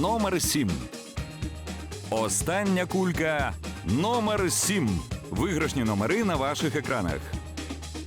Номер 7. Остання кулька номер 7. Виграшні номери на ваших екранах.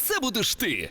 це будеш ти.